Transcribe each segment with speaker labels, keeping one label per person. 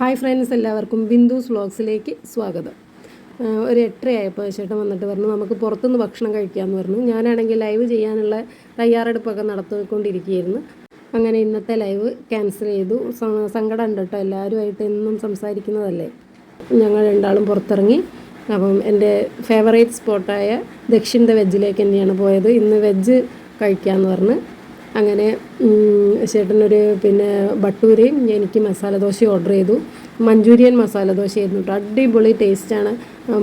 Speaker 1: Hi friends എല്ലാവർക്കും ബിന്ദുസ് വ്ളോഗ്സിലേക്ക് സ്വാഗതം. ഒരു എട്ടരയായപ്പോൾ ചേട്ടൻ വന്നിട്ട് പറഞ്ഞു നമുക്ക് പുറത്തുനിന്ന് ഭക്ഷണം കഴിക്കാമെന്ന് പറഞ്ഞു. ഞാനാണെങ്കിൽ ലൈവ് ചെയ്യാനുള്ള തയ്യാറെടുപ്പൊക്കെ നടത്തിക്കൊണ്ടിരിക്കുകയായിരുന്നു. അങ്ങനെ ഇന്നത്തെ ലൈവ് ക്യാൻസൽ ചെയ്തു. സങ്കടം ഉണ്ട് കേട്ടോ എല്ലാവരുമായിട്ട് എന്നും സംസാരിക്കുന്നതല്ലേ? ഞങ്ങൾ രണ്ടാളും പുറത്തിറങ്ങി. അപ്പം എന്റെ ഫേവറേറ്റ് സ്പോട്ടായ ദക്ഷിണ വെജിലേക്ക് തന്നെയാണ് പോയത്. ഇന്ന് വെജ് കഴിക്കാമെന്ന് പറഞ്ഞ്. അങ്ങനെ ചേട്ടനൊരു പിന്നെ ബട്ടൂരയും എനിക്ക് മസാല ദോശയും ഓർഡർ ചെയ്തു. മഞ്ചൂരിയൻ മസാല ദോശയായിരുന്നു കേട്ടോ. അടിപൊളി ടേസ്റ്റാണ്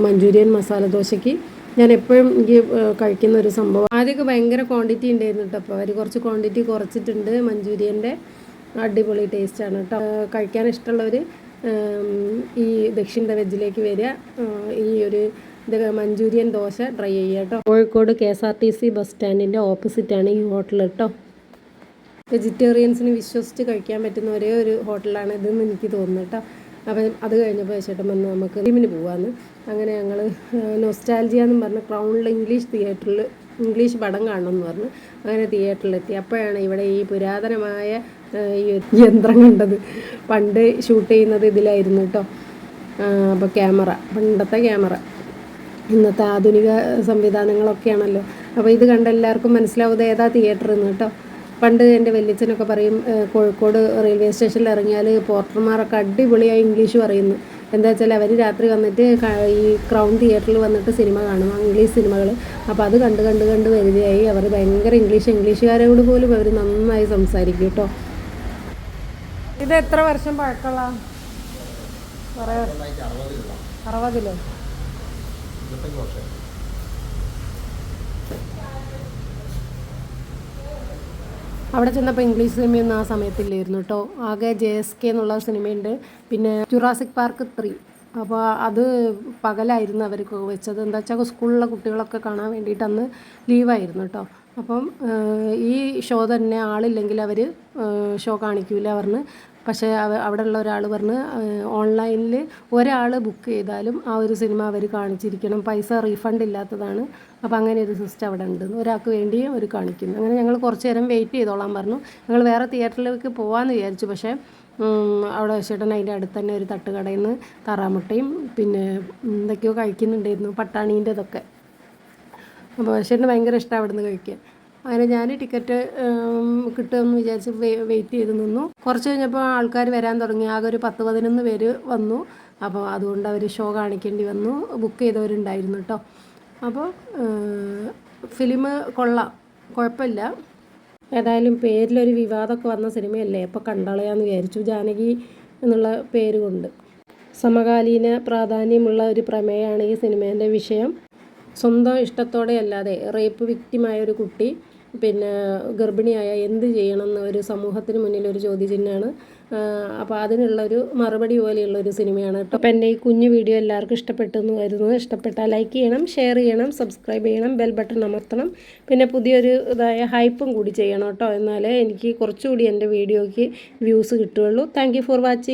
Speaker 1: മഞ്ചൂരിയൻ മസാല ദോശയ്ക്ക്. ഞാൻ എപ്പോഴും എനിക്ക് കഴിക്കുന്ന ഒരു സംഭവം. ആദ്യമൊക്കെ ഭയങ്കര ക്വാണ്ടിറ്റി ഉണ്ടായിരുന്നു കേട്ടോ. അപ്പോൾ അവർ കുറച്ച് ക്വാണ്ടിറ്റി കുറച്ചിട്ടുണ്ട് മഞ്ചൂരിയന്റെ. അടിപൊളി ടേസ്റ്റാണ് കേട്ടോ. കഴിക്കാൻ ഇഷ്ടമുള്ളവർ ഈ ദക്ഷിണ വെജിലേക്ക് വരിക. ഈ ഒരു ഇത് മഞ്ചൂരിയൻ ദോശ ട്രൈ ചെയ്യുക കേട്ടോ. Kozhikode K S R T C bus സ്റ്റാൻഡിന്റെ ഓപ്പോസിറ്റാണ് ഈ ഹോട്ടൽ കേട്ടോ. വെജിറ്റേറിയൻസിന് വിശ്വസിച്ച് കഴിക്കാൻ പറ്റുന്ന ഒരേ ഒരു ഹോട്ടലാണ് ഇതെന്ന് എനിക്ക് തോന്നുന്നു കേട്ടോ. അപ്പം അത് കഴിഞ്ഞപ്പോൾ ചേട്ടൻ വന്ന് നമുക്ക് ഫിലിമിന് പോവാന്ന്. അങ്ങനെ ഞങ്ങൾ നൊസ്റ്റാൽജിയ എന്നും പറഞ്ഞ് ക്രൗണിൽ ഇംഗ്ലീഷ് തിയേറ്ററിൽ ഇംഗ്ലീഷ് പടം കാണണമെന്ന് പറഞ്ഞ് അങ്ങനെ തിയേറ്ററിലെത്തി അപ്പോഴാണ് ഇവിടെ ഈ പുരാതനമായ ഈ യന്ത്രം കണ്ടത്. പണ്ട് ഷൂട്ട് ചെയ്യുന്നത് ഇതിലായിരുന്നു കേട്ടോ. അപ്പോൾ ക്യാമറ പണ്ടത്തെ ക്യാമറ. ഇന്നത്തെ ആധുനിക സംവിധാനങ്ങളൊക്കെയാണല്ലോ. അപ്പോൾ ഇത് കണ്ട എല്ലാവർക്കും മനസ്സിലാവുന്നത് ഏതാ തിയേറ്റർ എന്ന് കേട്ടോ. പണ്ട് എന്റെ വല്യച്ഛനൊക്കെ പറയും കോഴിക്കോട് റെയിൽവേ സ്റ്റേഷനിൽ ഇറങ്ങിയാൽ പോർട്ടർമാരൊക്കെ അടിപൊളിയായി ഇംഗ്ലീഷ് പറയുന്നു. എന്താ വെച്ചാൽ അവർ രാത്രി വന്നിട്ട് ഈ ക്രൗൺ തിയേറ്ററിൽ വന്നിട്ട് സിനിമ കാണും ഇംഗ്ലീഷ് സിനിമകൾ അപ്പോൾ അത് കണ്ട് കണ്ട് കണ്ട് വരികയായി. അവർ ഭയങ്കര ഇംഗ്ലീഷ് ഇംഗ്ലീഷുകാരോട് പോലും അവർ നന്നായി സംസാരിക്കും കേട്ടോ. ഇത് എത്ര വർഷം പഴക്കമുള്ള? പറയാ അറുപതിലോ? അവിടെ ചെന്നപ്പോൾ ഇംഗ്ലീഷ് സിനിമയൊന്നും ആ സമയത്തില്ലായിരുന്നു കേട്ടോ ആകെ ജെ എസ് കെ എന്നുള്ള സിനിമയുണ്ട്. പിന്നെ ജുറാസിക് പാർക്ക് ത്രീ അപ്പോൾ അത് പകലായിരുന്നു അവർക്ക് വെച്ചത്. എന്താ വെച്ചാൽ സ്കൂളിലെ കുട്ടികളൊക്കെ കാണാൻ വേണ്ടിയിട്ട് അന്ന് ലീവായിരുന്നു കേട്ടോ അപ്പം ഈ ഷോ തന്നെ ആളില്ലെങ്കിൽ അവർ ഷോ കാണിക്കൂല പറഞ്ഞ്. പക്ഷേ അവ- ഉള്ള ഒരാൾ പറഞ്ഞ് ഓൺലൈനിൽ ഒരാൾ ബുക്ക് ചെയ്താലും ആ ഒരു സിനിമ അവർ കാണിച്ചിരിക്കണം. പൈസ റീഫണ്ട് ഇല്ലാത്തതാണ്. അപ്പം അങ്ങനെ ഒരു സിസ്റ്റം അവിടെ ഉണ്ട്. ഒരാൾക്ക് വേണ്ടി അവർ കാണിക്കുന്നു. അങ്ങനെ ഞങ്ങൾ കുറച്ച് നേരം വെയിറ്റ് ചെയ്തോളാൻ പറഞ്ഞു. ഞങ്ങൾ വേറെ തിയേറ്ററിലേക്ക് പോകാമെന്ന് വിചാരിച്ചു. പക്ഷേ അവിടെ ചേട്ടൻ അതിന്റെ അടുത്ത് തന്നെ ഒരു തട്ടുകടയിൽ നിന്ന് താറാമുട്ടയും പിന്നെ എന്തൊക്കെയോ കഴിക്കുന്നുണ്ടായിരുന്നു. പട്ടാണീന്റെ ഇതൊക്കെ അപ്പോൾ ബഷീറിന് ഭയങ്കര ഇഷ്ടമാണ് അവിടെ നിന്ന് കഴിക്കാൻ. അങ്ങനെ ഞാൻ ടിക്കറ്റ് കിട്ടുമെന്ന് വിചാരിച്ച് വെയിറ്റ് ചെയ്ത് നിന്നു. കുറച്ച് കഴിഞ്ഞപ്പോൾ ആൾക്കാർ വരാൻ തുടങ്ങി. ആകെ ഒരു പത്ത് പതിനൊന്ന് പേര് വന്നു. അപ്പോൾ അതുകൊണ്ട് അവർ ഷോ കാണിക്കേണ്ടി വന്നു. ബുക്ക് ചെയ്തവരുണ്ടായിരുന്നു കേട്ടോ അപ്പോൾ ഫിലിം കൊള്ളാം. കുഴപ്പമില്ല. ഏതായാലും പേരിലൊരു വിവാദമൊക്കെ വന്ന സിനിമയല്ലേ? അപ്പോൾ കണ്ടളയാന്ന് വിചാരിച്ചു. ജാനകി എന്നുള്ള പേര് കൊണ്ട് സമകാലീന പ്രാധാന്യമുള്ള ഒരു പ്രമേയമാണ് ഈ സിനിമേന്റെ വിഷയം. സ്വന്തം ഇഷ്ടത്തോടെ അല്ലാതെ റേപ്പ് വിക്റ്റിമായ ഒരു കുട്ടി പിന്നെ ഗർഭിണിയായ എന്ത് ചെയ്യണമെന്ന് ഒരു സമൂഹത്തിന് മുന്നിൽ ഒരു ചോദ്യചിഹ്നമാണ്. അപ്പോൾ അതിനുള്ള ഒരു മറുപടി പോലെയുള്ള ഒരു സിനിമയാണ് കേട്ടോ. അപ്പോൾ എന്റെ ഈ കുഞ്ഞു വീഡിയോ എല്ലാവർക്കും ഇഷ്ടപ്പെട്ടു എന്ന് വരുന്നത് ഇഷ്ടപ്പെട്ടാൽ ലൈക്ക് ചെയ്യണം ഷെയർ ചെയ്യണം സബ്സ്ക്രൈബ് ചെയ്യണം ബെൽ ബട്ടൺ അമർത്തണം. പിന്നെ പുതിയൊരു ഇതായ ഹൈപ്പും കൂടി ചെയ്യണം കേട്ടോ. എന്നാലേ എനിക്ക് കുറച്ചുകൂടി എന്റെ വീഡിയോയ്ക്ക് വ്യൂസ് കിട്ടുകയുള്ളൂ. Thank for watching